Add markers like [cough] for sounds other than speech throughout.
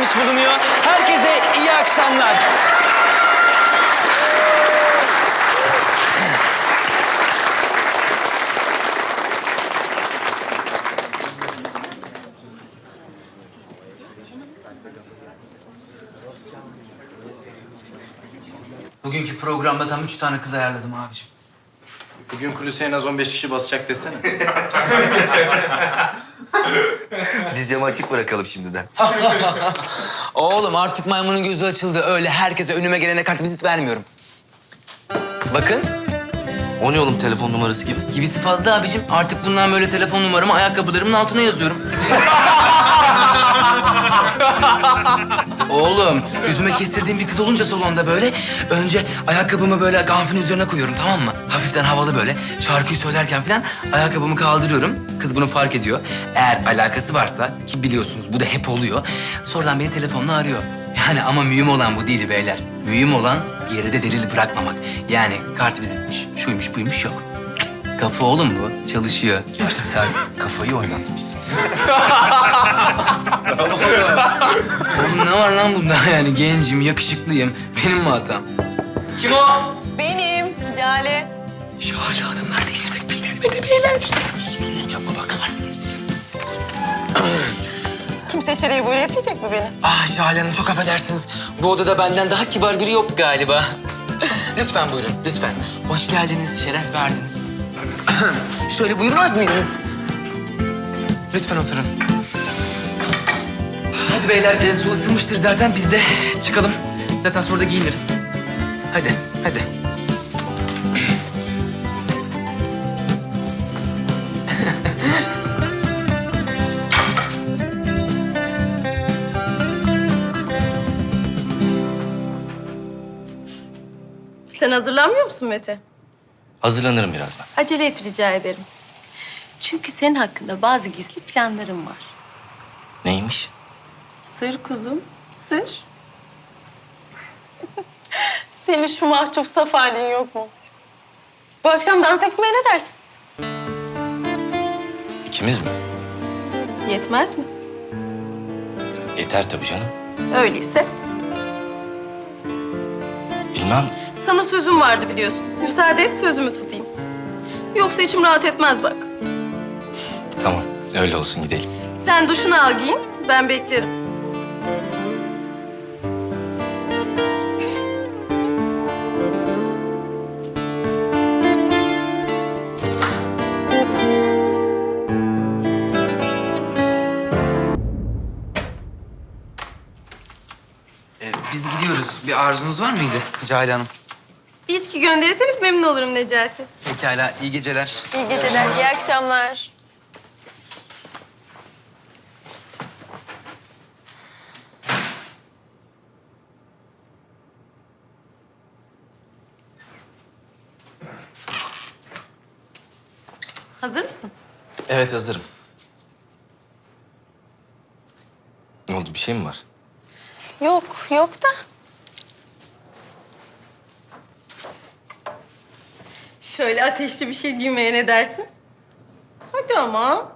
vermiş bulunuyor. Herkese iyi akşamlar. Bugünkü programda tam üç tane kız ayarladım abiciğim. Bugün kulüse en az 15 kişi basacak desene. [laughs] Biz camı açık bırakalım şimdiden. [laughs] Oğlum artık maymunun gözü açıldı. Öyle herkese önüme gelene kartvizit vermiyorum. Bakın O ne oğlum telefon numarası gibi? gibisi fazla abicim. Artık bundan böyle telefon numaramı ayakkabılarımın altına yazıyorum. [laughs] [laughs] Oğlum yüzüme kestirdiğim bir kız olunca salonda böyle önce ayakkabımı böyle gamfin üzerine koyuyorum tamam mı? Hafiften havalı böyle şarkıyı söylerken falan ayakkabımı kaldırıyorum. Kız bunu fark ediyor. Eğer alakası varsa ki biliyorsunuz bu da hep oluyor. Sonradan beni telefonla arıyor. Yani ama mühim olan bu değil beyler. Mühim olan geride delil bırakmamak. Yani kart vizitmiş, şuymuş buymuş yok. Kafa oğlum bu. Çalışıyor. Sen kafayı oynatmışsın. Oğlum ne var lan bunda yani gencim, yakışıklıyım. Benim mi hatam? Kim o? Benim Jale. Şahane Hanımlar da ismek bizlermedi beyler. Yapma bak. Kimse içeriye böyle yapmayacak mı beni? Ah Şahane Hanım çok affedersiniz. Bu odada benden daha kibar biri yok galiba. lütfen buyurun, lütfen. Hoş geldiniz, şeref verdiniz. [clears throat] Şöyle buyurmaz mıydınız? Lütfen oturun. Hadi beyler, e, su ısınmıştır zaten. Biz de çıkalım. Zaten sonra da giyiniriz. Hadi, hadi. Sen hazırlanmıyor musun Mete? Hazırlanırım birazdan. Acele et rica ederim. Çünkü senin hakkında bazı gizli planlarım var. Neymiş? Sır kuzum, sır. [laughs] Senin şu mahcup saf halin yok mu? Bu akşam dans etmeye ne dersin? İkimiz mi? Yetmez mi? Yeter tabii canım. Öyleyse. Bilmem. Sana sözüm vardı biliyorsun. Müsaade et sözümü tutayım. Yoksa içim rahat etmez bak. Tamam. Öyle olsun gidelim. Sen duşunu al giyin, ben beklerim. E, biz gidiyoruz. Bir arzunuz var mıydı Cahil Hanım? Bir içki gönderirseniz memnun olurum Necati. Pekala, iyi geceler. İyi geceler, iyi akşamlar. Hazır mısın? Evet hazırım. Ne oldu bir şey mi var? Yok, yok da. Şöyle ateşli bir şey giymeye ne dersin? Hadi ama.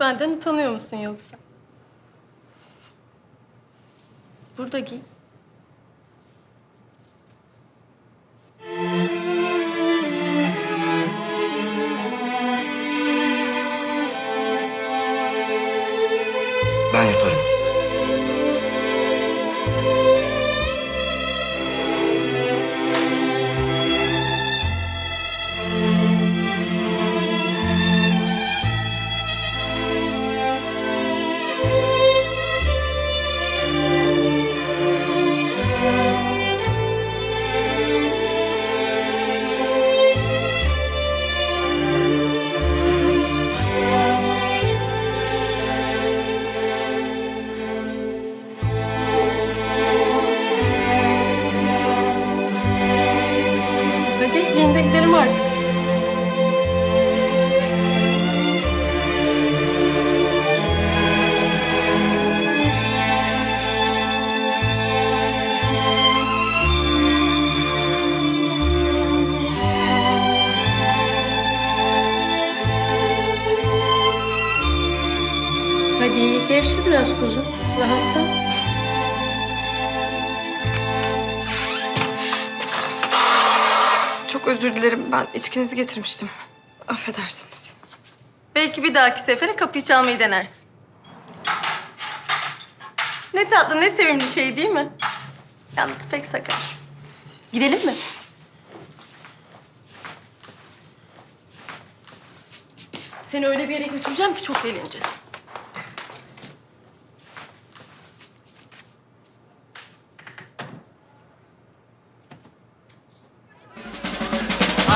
Benden utanıyor musun yoksa? Burada giy. Özür dilerim. Ben içkinizi getirmiştim. Affedersiniz. Belki bir dahaki sefere kapıyı çalmayı denersin. Ne tatlı, ne sevimli şey değil mi? Yalnız pek sakar. Gidelim mi? Seni öyle bir yere götüreceğim ki çok eğleneceğiz.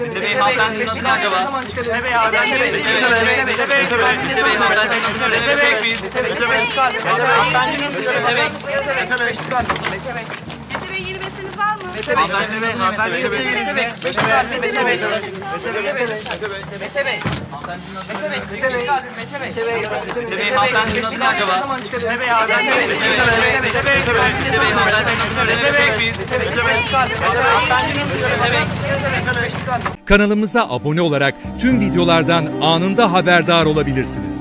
besiniz var mı? Mete Bey hanımefendinin adı ne acaba? Mete Bey hanımefendi. Mete Bey, Mete Bey, Mete Bey, Mete Bey hanımefendinin adı ne? Mete Bey biz. Mete Bey. Hanımefendinin Mete Bey. Mete Bey yeni besiniz var mı? Hanımefendi Bey, hanımefendi Mete Bey. Mete Bey. Mete Bey. Mete Bey hanımefendinin adı ne acaba? Mete Bey hanımefendi. Mete Bey, Mete Bey, Mete Bey. Mete Bey hanımefendinin adı ne? Mete Bey biz. Mete Bey. Hanımefendinin Mete Bey. Kanalımıza abone olarak tüm videolardan anında haberdar olabilirsiniz.